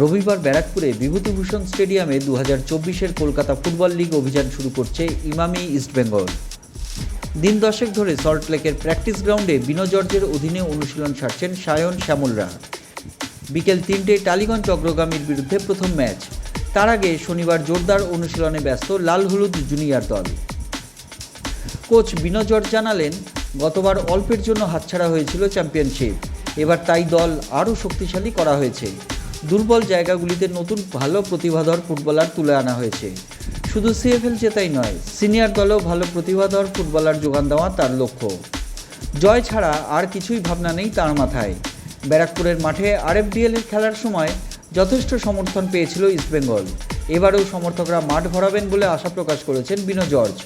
রবিবার ব্যারাকপুরে বিভূতিভূষণ স্টেডিয়ামে দু হাজার চব্বিশের কলকাতা ফুটবল লিগ অভিযান শুরু করছে ইমামি ইস্টবেঙ্গল দিন দশেক ধরে সল্টলেকের প্র্যাকটিস গ্রাউন্ডে বিনোজর্জের অধীনে অনুশীলন সারছেন সায়ন শ্যামলরা। বিকেল তিনটেয় টালিগঞ্জ অগ্রগামীর বিরুদ্ধে প্রথম ম্যাচ। তার আগে শনিবার জোরদার অনুশীলনে ব্যস্ত লাল হলুদ জুনিয়র দল। কোচ বিনোজর্জ জানালেন, গতবার অল্পের জন্য হাতছাড়া হয়েছিল চ্যাম্পিয়নশিপ। এবার তাই দল আরও শক্তিশালী করা হয়েছে। দুর্বল জায়গাগুলিতে নতুন ভালো প্রতিভাধর ফুটবলার তুলে আনা হয়েছে। শুধু সিএফএল জেতাই নয়, সিনিয়র দলেও ভালো প্রতিভাধর ফুটবলার যোগান দেওয়া তার লক্ষ্য। জয় ছাড়া আর কিছুই ভাবনা নেই তার মাথায়। ব্যারাকপুরের মাঠে আরএফডিএল এর খেলার সময় যথেষ্ট সমর্থন পেয়েছিল ইস্টবেঙ্গল। এবারেও সমর্থকরা মাঠ ভরাবেন বলে আশা প্রকাশ করেছেন বিনো জর্জ।